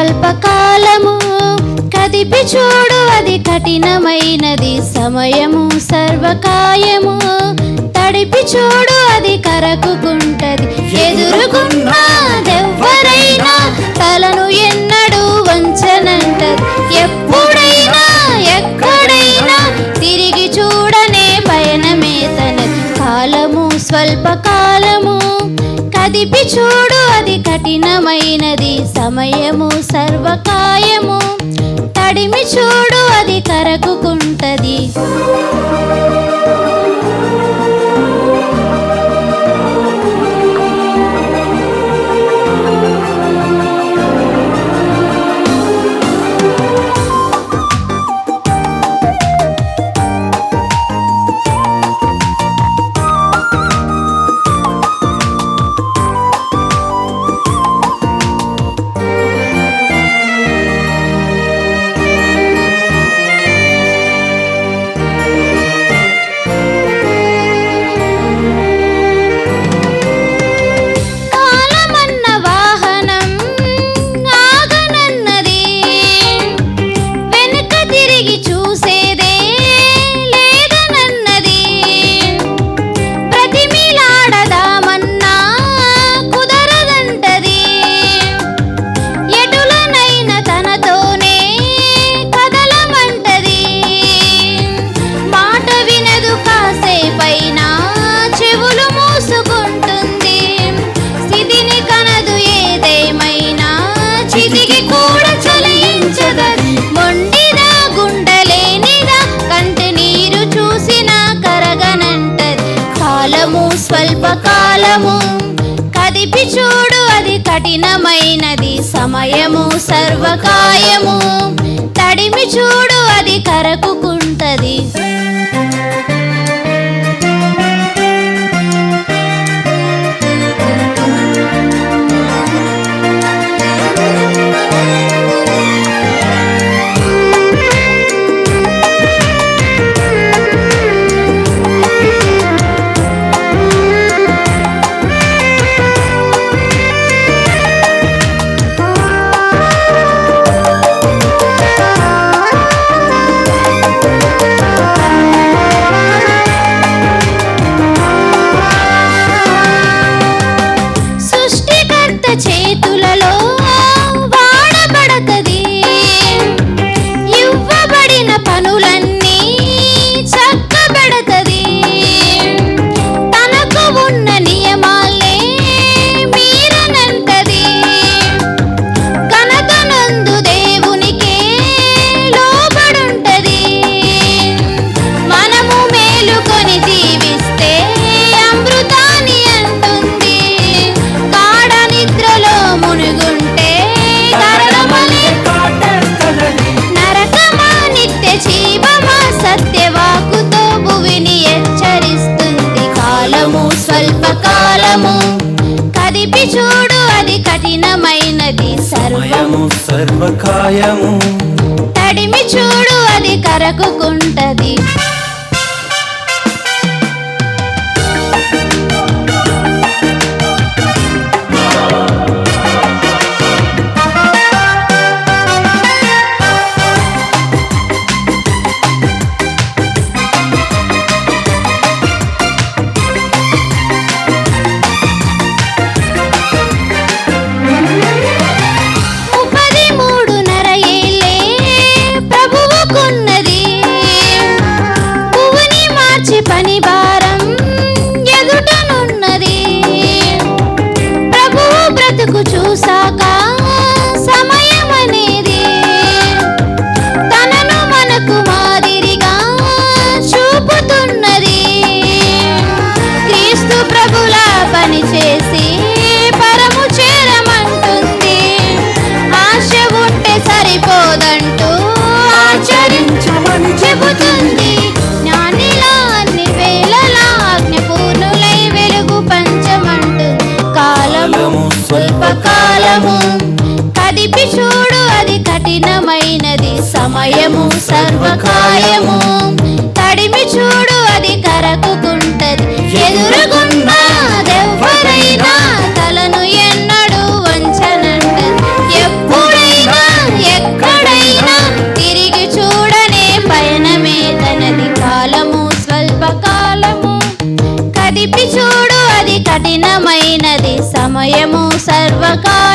స్వల్పకాలము కదిపి చూడు అది కఠినమైనది సమయము సర్వకాయము. తడిపి చూడు అది కరకుకుంటది ఎదురుకున్నదెవ్వరైనా తలను ఎన్నడూ వంచనంటది. ఎప్పుడైనా ఎక్కడైనా తిరిగి చూడనే పయనమే తనది. కాలము స్వల్పకాలము కదిపి చూడు కఠినమైనది సమయము సర్వకాయము. తడిమి చూడు అది కరకు స్వల్ప కాలము కదిపి చూడు అది కఠినమైనది. సమయము సర్వకాయము. సర్వము సర్వకాయము. తడిమి చూడు అది కరకుకుంటది. భారము కదిపి చూడు అది కఠినమైనది. సమయము సర్వకాయము. తడిమి చూడు అది కరకుకుంటది. ఎదురుగున్నా ఎప్పుడైనా ఎక్కడైనా తిరిగి కాలము కదిపి చూడు అది కఠినమైనది. సమయము సర్వకాలము